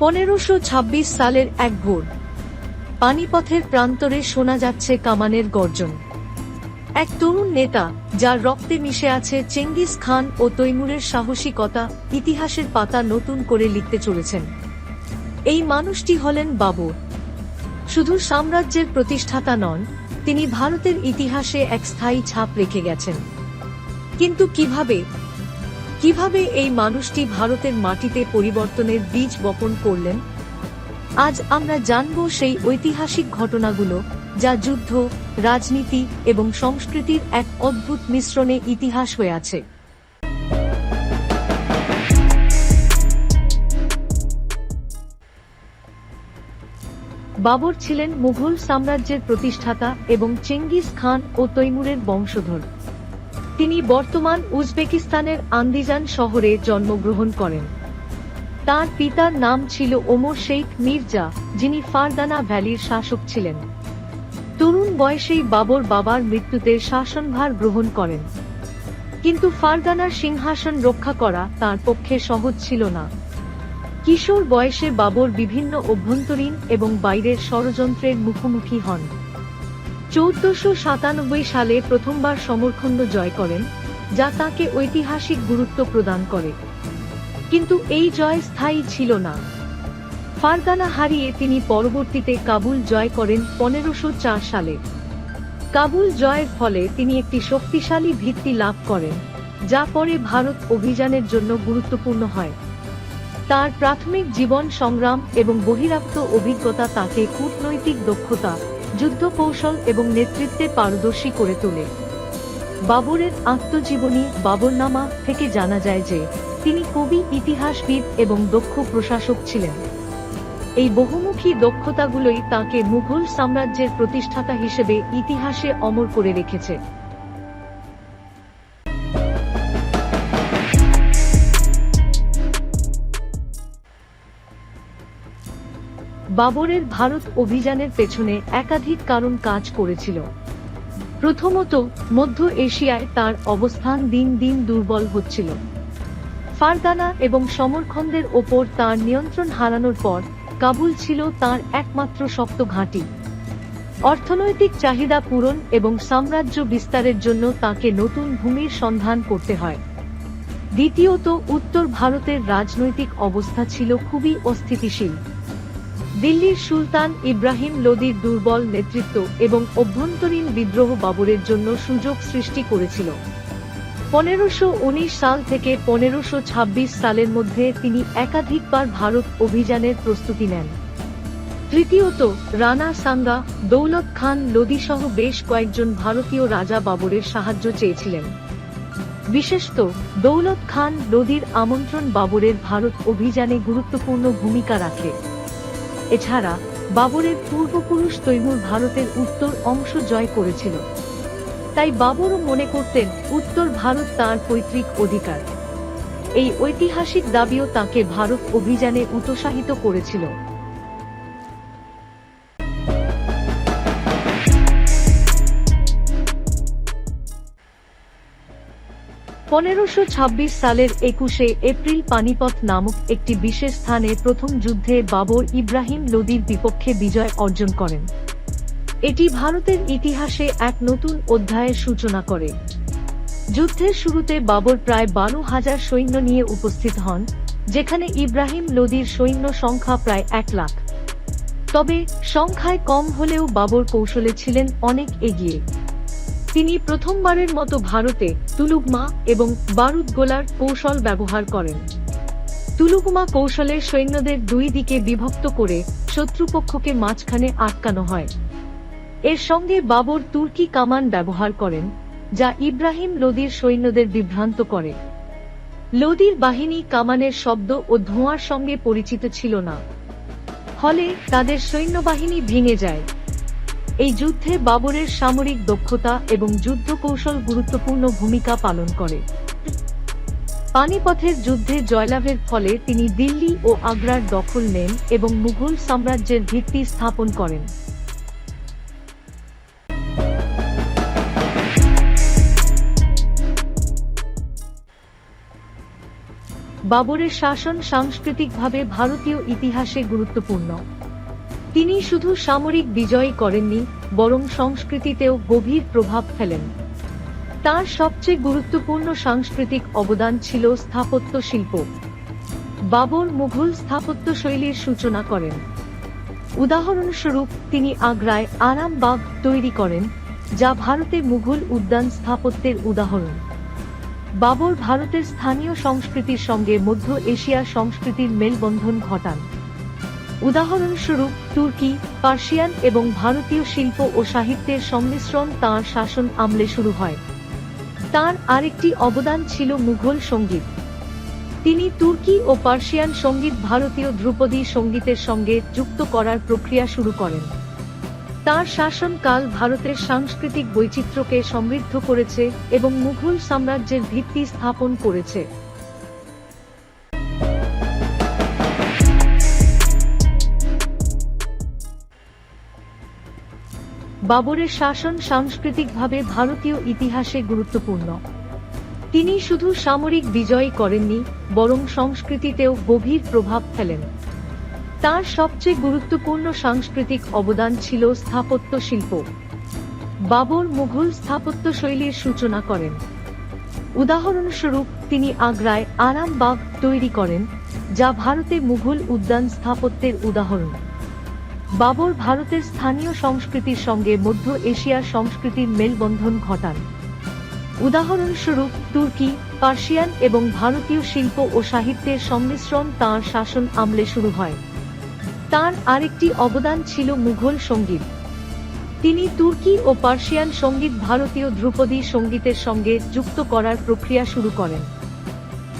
পনেরোশো ছাব্বিশ সালের এক ভোর, পানিপথের প্রান্তরে শোনা যাচ্ছে কামানের গর্জন। এক তরুণ নেতা, যার রক্তে মিশে আছে চেঙ্গিস খান ও তৈমুরের সাহসিকতা, ইতিহাসের পাতা নতুন করে লিখতে চলেছেন। এই মানুষটি হলেন বাবর। শুধু সাম্রাজ্যের প্রতিষ্ঠাতা নন, তিনি ভারতের ইতিহাসে এক স্থায়ী ছাপ রেখে গেছেন। কিন্তু কীভাবে? কীভাবে এই মানুষটি ভারতের মাটিতে পরিবর্তনের বীজ বপন করলেন? আজ আমরা জানব সেই ঐতিহাসিক ঘটনাগুলো, যা যুদ্ধ, রাজনীতি এবং সংস্কৃতির এক অদ্ভুত মিশ্রণে ইতিহাস হয়ে আছে। বাবর ছিলেন মুঘল সাম্রাজ্যের প্রতিষ্ঠাতা এবং চেঙ্গিস খান ও তৈমুরের বংশধর। তিনি বর্তমান উজবেকিস্তানের আন্দিজান শহরে জন্মগ্রহণ করেন। তার পিতার নাম ছিল ওমর শেখ মির্জা, যিনি ফারদানা ভ্যালির শাসক ছিলেন। তরুণ বয়সেই বাবর বাবার মৃত্যুতে শাসনভার গ্রহণ করেন। কিন্তু ফারদানার সিংহাসন রক্ষা করা তার পক্ষে সহজ ছিল না। কিশোর বয়সে বাবর বিভিন্ন অভ্যন্তরীণ এবং বাইরের ষড়যন্ত্রের মুখোমুখি হন। চৌদ্দশো সাতানব্বই সালে প্রথমবার সমরখণ্ড জয় করেন, যা তাকে ঐতিহাসিক গুরুত্ব প্রদান করে। কিন্তু এই জয় স্থায়ী ছিল না। ফারগানা হারিয়ে তিনি পরবর্তীতে কাবুল জয় করেন পনেরোশো সালে। কাবুল জয়ের ফলে তিনি একটি শক্তিশালী ভিত্তি লাভ করেন, যা পরে ভারত অভিযানের জন্য গুরুত্বপূর্ণ হয়। তার প্রাথমিক জীবন সংগ্রাম এবং বহিরাগত অভিজ্ঞতা তাকে কূটনৈতিক দক্ষতা যুদ্ধ কৌশল এবং নেতৃত্বে পারদর্শী করে তোলে। বাবরের আত্মজীবনী বাবরনামা থেকে জানা যায় যে, তিনি কবি, ইতিহাসবিদ এবং দক্ষ প্রশাসক ছিলেন। এই বহুমুখী দক্ষতাগুলোই তাকে মুঘল সাম্রাজ্যের প্রতিষ্ঠাতা হিসেবে ইতিহাসে অমর করে রেখেছে। বাবরের ভারত অভিযানের পেছনে একাধিক কারণ কাজ করেছিল। প্রথমত, মধ্য এশিয়ায় তার অবস্থান দিন দিন দুর্বল হচ্ছিল। ফারগানা এবং সমরখন্দের ওপর তার নিয়ন্ত্রণ হারানোর পর কাবুল ছিল তার একমাত্র শক্ত ঘাঁটি। অর্থনৈতিক চাহিদা পূরণ এবং সাম্রাজ্য বিস্তারের জন্য তাকে নতুন ভূমির সন্ধান করতে হয়। দ্বিতীয়ত, উত্তর ভারতের রাজনৈতিক অবস্থা ছিল খুবই অস্থিতিশীল। দিল্লির সুলতান ইব্রাহিম লোদির দুর্বল নেতৃত্ব এবং অভ্যন্তরীণ বিদ্রোহ বাবরের জন্য সুযোগ সৃষ্টি করেছিল। পনেরোশো সাল থেকে পনেরোশো সালের মধ্যে তিনি একাধিকবার ভারত অভিযানের প্রস্তুতি নেন। তৃতীয়ত, রানা সাঙ্গা, দৌলত খান লোদি সহ বেশ কয়েকজন ভারতীয় রাজা বাবরের সাহায্য চেয়েছিলেন। বিশেষত, দৌলত খান লোদির আমন্ত্রণ বাবরের ভারত অভিযানে গুরুত্বপূর্ণ ভূমিকা রাখে। এছাড়া বাবরের পূর্বপুরুষ তৈমুর ভারতের উত্তর অংশ জয় করেছিল। তাই বাবরও মনে করতেন উত্তর ভারত তার পৈতৃক অধিকার। এই ঐতিহাসিক দাবিও তাকে ভারত অভিযানে উৎসাহিত করেছিল। পনেরোশো সালের একুশে এপ্রিল পানিপথ নামক একটি বিশেষ স্থানে প্রথম যুদ্ধে বাবর ইব্রাহিম লোদির বিপক্ষে বিজয় অর্জন করেন। এটি ভারতের ইতিহাসে এক নতুন অধ্যায়ের সূচনা করে। যুদ্ধের শুরুতে বাবর প্রায় বারো হাজার সৈন্য নিয়ে উপস্থিত হন, যেখানে ইব্রাহিম লোদির সৈন্য সংখ্যা প্রায় এক লাখ। তবে সংখ্যায় কম হলেও বাবর কৌশলে ছিলেন অনেক এগিয়ে। তিনি প্রথমবারের মতো ভারতে তুলুগমা এবং বারুদ গোলার কৌশল ব্যবহার করেন। তুলুগমা কৌশলে সৈন্যদের দুই দিকে বিভক্ত করে শত্রুপক্ষকে মাঝখানে আটকানো হয়। এর সঙ্গে বাবর তুর্কি কামান ব্যবহার করেন, যা ইব্রাহিম লোদির সৈন্যদের বিভ্রান্ত করে। লোদির বাহিনী কামানের শব্দ ও ধোঁয়ার সঙ্গে পরিচিত ছিল না। ফলে তাদের সৈন্যবাহিনী ভেঙে যায়। এই যুদ্ধে বাবরের সামরিক দক্ষতা এবং যুদ্ধ কৌশল গুরুত্বপূর্ণ ভূমিকা পালন করে। পানিপথের যুদ্ধে জয়লাভের ফলে তিনি দিল্লি ও আগ্রার দখল নেন এবং মুঘল সাম্রাজ্যের ভিত্তি স্থাপন করেন। বাবরের শাসন সাংস্কৃতিকভাবে ভারতীয় ইতিহাসে গুরুত্বপূর্ণ। তিনি শুধু সামরিক বিজয় করেননি, বরং সংস্কৃতিতেও গভীর প্রভাব ফেলেন। তার সবচেয়ে গুরুত্বপূর্ণ সাংস্কৃতিক অবদান ছিল স্থাপত্য শিল্প। বাবর মুঘল স্থাপত্য শৈলীর সূচনা করেন। উদাহরণস্বরূপ, তিনি আগ্রায় আরামবাগ তৈরি করেন, যা ভারতে মুঘল উদ্যান স্থাপত্যের উদাহরণ। বাবর ভারতের স্থানীয় সংস্কৃতির সঙ্গে মধ্য এশিয়া সংস্কৃতির মেলবন্ধন ঘটান। উদাহরণস্বরূপ, তুর্কি, পার্সিয়ান এবং ভারতীয় শিল্প ও সাহিত্যের সংমিশ্রণ তাঁর শাসন আমলে শুরু হয়। তার আরেকটি অবদান ছিল মুঘল সংগীত। তিনি তুর্কি ও পার্সিয়ান সংগীত ভারতীয় ধ্রুপদী সঙ্গীতের সঙ্গে যুক্ত করার প্রক্রিয়া শুরু করেন। তার শাসনকাল ভারতের সাংস্কৃতিক বৈচিত্র্যকে সমৃদ্ধ করেছে এবং মুঘল সাম্রাজ্যের ভিত্তি স্থাপন করেছে। বাবরের শাসন সাংস্কৃতিকভাবে ভারতীয় ইতিহাসে গুরুত্বপূর্ণ। তিনি শুধু সামরিক বিজয় করেননি, বরং সংস্কৃতিতেও গভীর প্রভাব ফেলেন। তার সবচেয়ে গুরুত্বপূর্ণ সাংস্কৃতিক অবদান ছিল স্থাপত্য শিল্প। বাবর মুঘল স্থাপত্য শৈলীর সূচনা করেন। উদাহরণস্বরূপ, তিনি আগ্রায় আরামবাগ তৈরি করেন, যা ভারতে মুঘল উদ্যান স্থাপত্যের উদাহরণ। বাবর ভারতের স্থানীয় সংস্কৃতির সঙ্গে মধ্য এশিয়ার সংস্কৃতির মেলবন্ধন ঘটান। উদাহরণস্বরূপ, তুর্কি, পার্সিয়ান এবং ভারতীয় শিল্প ও সাহিত্যের সংমিশ্রণ তাঁর শাসন আমলে শুরু হয়। তার আরেকটি অবদান ছিল মুঘল সংগীত। তিনি তুর্কি ও পার্সিয়ান সংগীত ভারতীয় ধ্রুপদী সঙ্গীতের সঙ্গে যুক্ত করার প্রক্রিয়া শুরু করেন।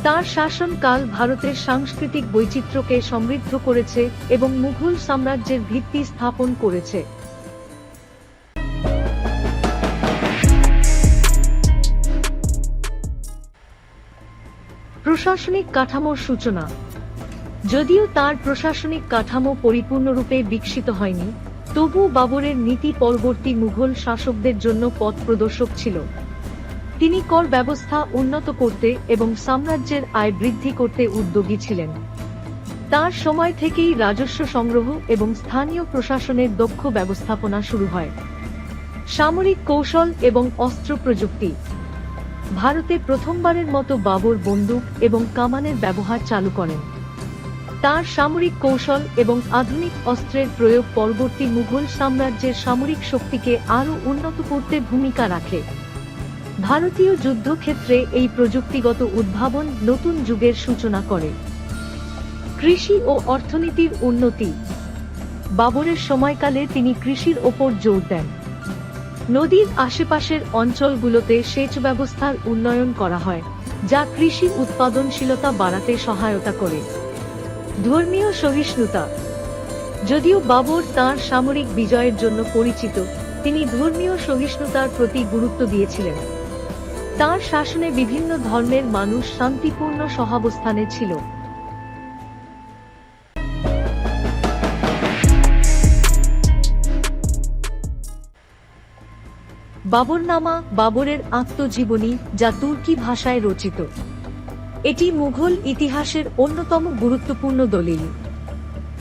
তার শাসনকাল ভারতের সাংস্কৃতিক বৈচিত্র্যকে সমৃদ্ধ করেছে এবং মুঘল সাম্রাজ্যের ভিত্তি স্থাপন করেছে। প্রশাসনিক কাঠামোর সূচনা। যদিও তার প্রশাসনিক কাঠামো পরিপূর্ণরূপে বিকশিত হয়নি, তবু বাবরের নীতি পরবর্তী মুঘল শাসকদের জন্য পথ প্রদর্শক ছিল। তিনি কর ব্যবস্থা উন্নত করতে এবং সাম্রাজ্যের আয় বৃদ্ধি করতে উদ্যোগী ছিলেন। তার সময় থেকেই রাজস্ব সংগ্রহ এবং স্থানীয় প্রশাসনের দক্ষ ব্যবস্থাপনা শুরু হয়। সামরিক কৌশল এবং অস্ত্র প্রযুক্তি। ভারতে প্রথমবারের মতো বাবর বন্দুক এবং কামানের ব্যবহার চালু করেন। তার সামরিক কৌশল এবং আধুনিক অস্ত্রের প্রয়োগ পরবর্তী মুঘল সাম্রাজ্যের সামরিক শক্তিকে আরও উন্নত করতে ভূমিকা রাখে। ভারতীয় যুদ্ধক্ষেত্রে এই প্রযুক্তিগত উদ্ভাবন নতুন যুগের সূচনা করে। কৃষি ও অর্থনীতির উন্নতি। বাবরের সময়কালে তিনি কৃষির ওপর জোর দেন। নদীর আশেপাশের অঞ্চলগুলোতে সেচ ব্যবস্থার উন্নয়ন করা হয়, যা কৃষি উৎপাদনশীলতা বাড়াতে সহায়তা করে। ধর্মীয় সহিষ্ণুতা। যদিও বাবর তাঁর সামরিক বিজয়ের জন্য পরিচিত, তিনি ধর্মীয় সহিষ্ণুতার প্রতি গুরুত্ব দিয়েছিলেন। তার শাসনে বিভিন্ন ধর্মের মানুষ শান্তিপূর্ণ সহাবস্থানে ছিল। বাবরনামা বাবরের আত্মজীবনী যা তুর্কি ভাষায় রচিত। এটি মুঘল ইতিহাসের অন্যতম গুরুত্বপূর্ণ দলিল।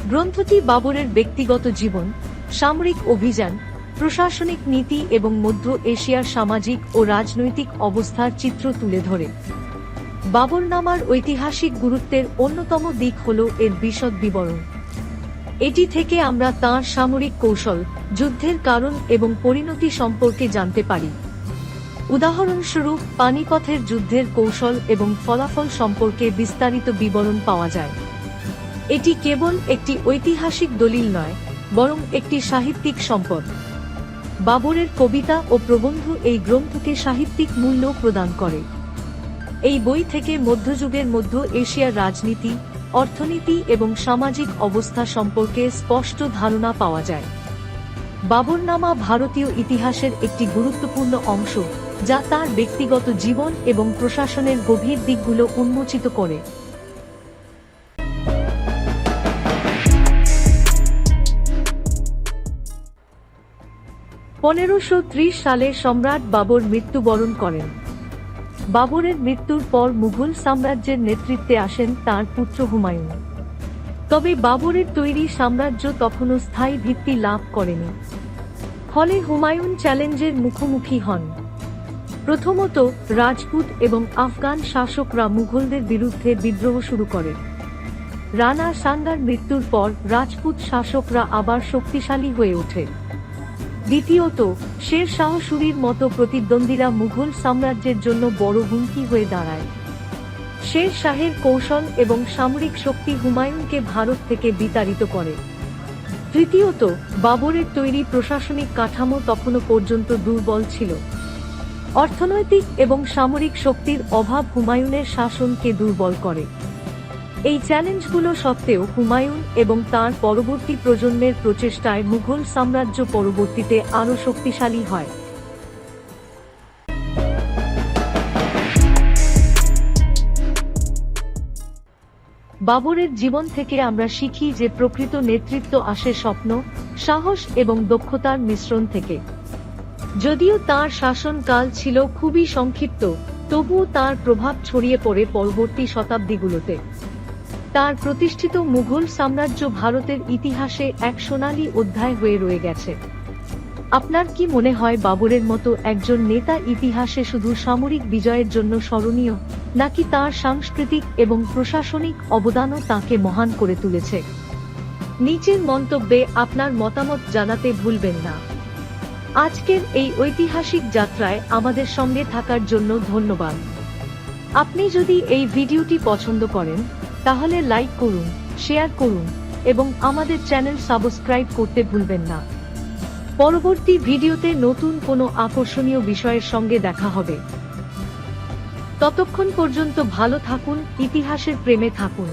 গ্রন্থটি বাবরের ব্যক্তিগত জীবন, সামরিক অভিযান প্রশাসনিক নীতি এবং মধ্য এশিয়ার সামাজিক ও রাজনৈতিক অবস্থার চিত্র তুলে ধরে। বাবরনামার ঐতিহাসিক গুরুত্বের অন্যতম দিক হল এর বিশদ বিবরণ। এটি থেকে আমরা তাঁর সামরিক কৌশল, যুদ্ধের কারণ এবং পরিণতি সম্পর্কে জানতে পারি। উদাহরণস্বরূপ, পানিপথের যুদ্ধের কৌশল এবং ফলাফল সম্পর্কে বিস্তারিত বিবরণ পাওয়া যায়। এটি কেবল একটি ঐতিহাসিক দলিল নয়, বরং একটি সাহিত্যিক সম্পদ। বাবরের কবিতা ও প্রবন্ধ এই গ্রন্থকে সাহিত্যিক মূল্য প্রদান করে। এই বই থেকে মধ্যযুগের মধ্য এশিয়ার রাজনীতি, অর্থনীতি এবং সামাজিক অবস্থা সম্পর্কে স্পষ্ট ধারণা পাওয়া যায়। বাবরনামা ভারতীয় ইতিহাসের একটি গুরুত্বপূর্ণ অংশ, যা তার ব্যক্তিগত জীবন এবং প্রশাসনের গভীর দিকগুলো উন্মোচিত করে। পনেরোশো সালে সম্রাট বাবর মৃত্যুবরণ করেন। বাবরের মৃত্যুর পর মুঘল সাম্রাজ্যের নেতৃত্বে আসেন তার পুত্র হুমায়ুন। তবে বাবরের তৈরি সাম্রাজ্য তখনও স্থায়ী ভিত্তি লাভ করেনি। ফলে হুমায়ুন চ্যালেঞ্জের মুখোমুখি হন। প্রথমত রাজপুত এবং আফগান শাসকরা মুঘলদের বিরুদ্ধে বিদ্রোহ শুরু করে। রানা সাঙ্গার মৃত্যুর পর রাজপুত শাসকরা আবার শক্তিশালী হয়ে ওঠে। দ্বিতীয়ত, শের শাহ সুরির মতো প্রতিদ্বন্দ্বীরা মুঘল সাম্রাজ্যের জন্য বড় হুমকি হয়ে দাঁড়ায়। শের শাহের কৌশল এবং সামরিক শক্তি হুমায়ুনকে ভারত থেকে বিতাড়িত করে। তৃতীয়ত, বাবরের তৈরি প্রশাসনিক কাঠামো তখনও পর্যন্ত দুর্বল ছিল। অর্থনৈতিক এবং সামরিক শক্তির অভাব হুমায়ুনের শাসনকে দুর্বল করে। এই চ্যালেঞ্জগুলো সত্ত্বেও হুমায়ুন এবং তার পরবর্তী প্রজন্মের প্রচেষ্টায় মুঘল সাম্রাজ্য পরবর্তীতে আরও শক্তিশালী হয়। বাবরের জীবন থেকে আমরা শিখি যে প্রকৃত নেতৃত্ব আসে স্বপ্ন, সাহস এবং দক্ষতার মিশ্রণ থেকে। যদিও তার শাসনকাল ছিল খুবই সংক্ষিপ্ত, তবুও তার প্রভাব ছড়িয়ে পড়ে পরবর্তী শতাব্দীগুলোতে। তার প্রতিষ্ঠিত মুঘল সাম্রাজ্য ভারতের ইতিহাসে এক সোনালী অধ্যায় হয়ে রয়ে গেছে। আপনার কি মনে হয় বাবরের মতো একজন নেতা ইতিহাসে শুধু সামরিক বিজয়ের জন্য স্মরণীয়, নাকি তার সাংস্কৃতিক এবং প্রশাসনিক অবদানও তাকে মহান করে তুলেছে? নিচের মন্তব্যে আপনার মতামত জানাতে ভুলবেন না। আজকের এই ঐতিহাসিক যাত্রায় আমাদের সঙ্গে থাকার জন্য ধন্যবাদ। আপনি যদি এই ভিডিওটি পছন্দ করেন তাহলে লাইক করুন শেয়ার করুন এবং আমাদের চ্যানেল সাবস্ক্রাইব করতে ভুলবেন না। পরবর্তী ভিডিওতে নতুন কোনো আকর্ষণীয় বিষয়ের সঙ্গে দেখা হবে। ততক্ষণ পর্যন্ত ভালো থাকুন, ইতিহাসের প্রেমে থাকুন।